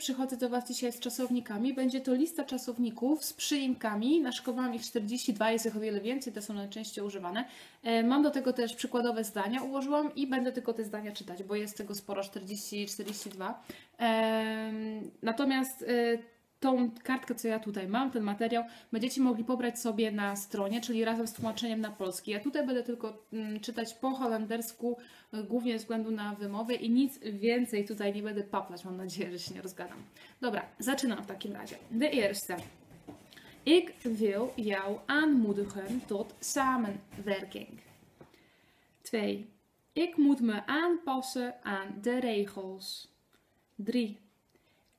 przychodzę do Was dzisiaj z czasownikami. Będzie to lista czasowników z przyimkami. Naszykowałam ich 42, jest ich o wiele więcej, te są najczęściej używane. E, Mam do tego też przykładowe zdania ułożyłam i będę tylko te zdania czytać, bo jest tego sporo, 40-42. Em, Natomiast e, tą kartkę, co ja tutaj mam, ten materiał, będziecie mogli pobrać sobie na stronie, czyli razem z tłumaczeniem na polski. Ja tutaj będę tylko mm, czytać po holendersku, y, głównie ze względu na wymowę i nic więcej tutaj nie będę paplać. Mam nadzieję, że się nie rozgadam. Dobra, zaczynam w takim razie. De eerste. Ik wil jou aanmoedigen tot samenwerking. 2. Ik moet me aanpassen aan de regels. 3.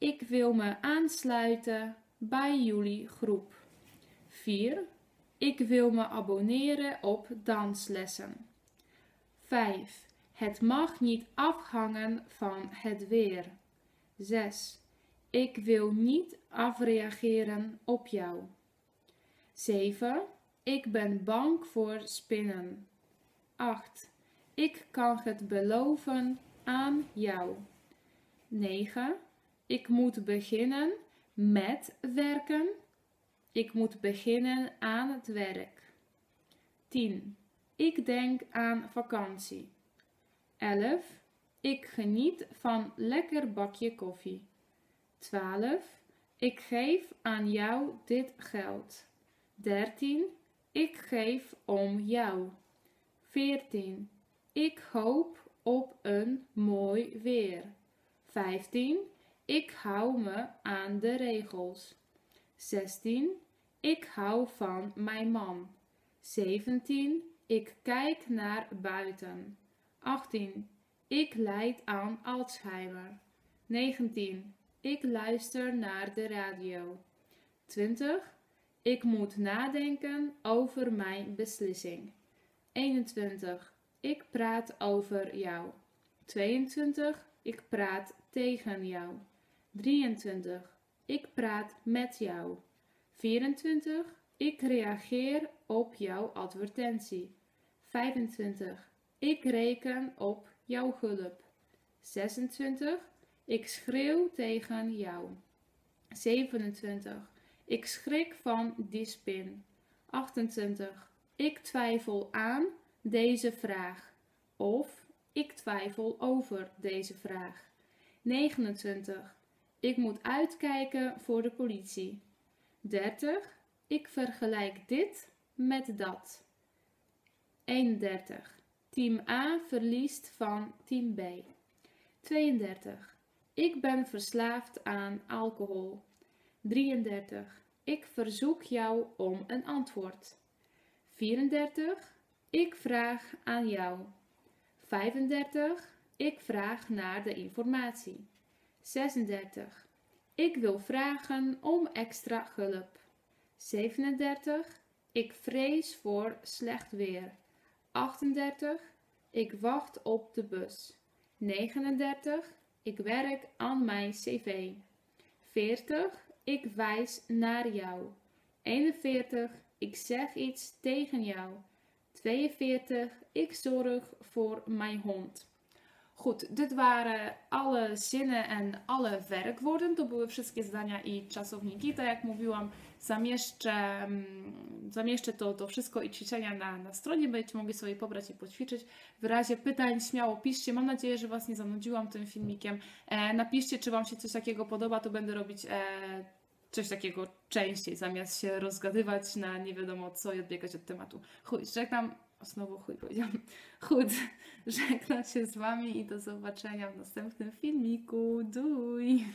Ik wil me aansluiten bij jullie groep. 4. Ik wil me abonneren op danslessen. 5. Het mag niet afhangen van het weer. 6. Ik wil niet afreageren op jou. 7. Ik ben bang voor spinnen. 8. Ik kan het beloven aan jou. 9. Ik moet beginnen met werken. Ik moet beginnen aan het werk. 10. Ik denk aan vakantie. 11. Ik geniet van lekker bakje koffie. 12. Ik geef aan jou dit geld. 13. Ik geef om jou. 14. Ik hoop op een mooi weer. 15. Ik hou me aan de regels. 16. Ik hou van mijn man. 17. Ik kijk naar buiten. 18. Ik lijd aan Alzheimer. 19. Ik luister naar de radio. 20. Ik moet nadenken over mijn beslissing. 21. Ik praat over jou. 22. Ik praat tegen jou. 23. Ik praat met jou. 24. Ik reageer op jouw advertentie. 25. Ik reken op jouw hulp. 26. Ik schreeuw tegen jou. 27. Ik schrik van die spin. 28. Ik twijfel aan deze vraag. Of ik twijfel over deze vraag. 29. Ik moet uitkijken voor de politie. 30. Ik vergelijk dit met dat. 31. Team A verliest van team B. 32. Ik ben verslaafd aan alcohol. 33. Ik verzoek jou om een antwoord. 34. Ik vraag aan jou. 35. Ik vraag naar de informatie. 36. Ik wil vragen om extra hulp. 37. Ik vrees voor slecht weer. 38. Ik wacht op de bus. 39. Ik werk aan mijn cv. 40. Ik wijs naar jou. 41. Ik zeg iets tegen jou. 42. Ik zorg voor mijn hond. Goed, dit waren alle zinnen en alle werkwoorden. To były wszystkie zdania i czasowniki. Tak jak mówiłam, zamieszczę, mm, zamieszczę to, to wszystko i ćwiczenia na, na stronie. Będziecie mogli sobie pobrać i poćwiczyć. W razie pytań śmiało piszcie. Mam nadzieję, że Was nie zanudziłam tym filmikiem. E, napiszcie, czy Wam się coś takiego podoba. To będę robić e, coś takiego częściej, zamiast się rozgadywać na nie wiadomo co i odbiegać od tematu. Chuj, żegnam. Znowu chuj powiedziałam. Chud. Żegnam się z Wami i do zobaczenia w następnym filmiku. Duj!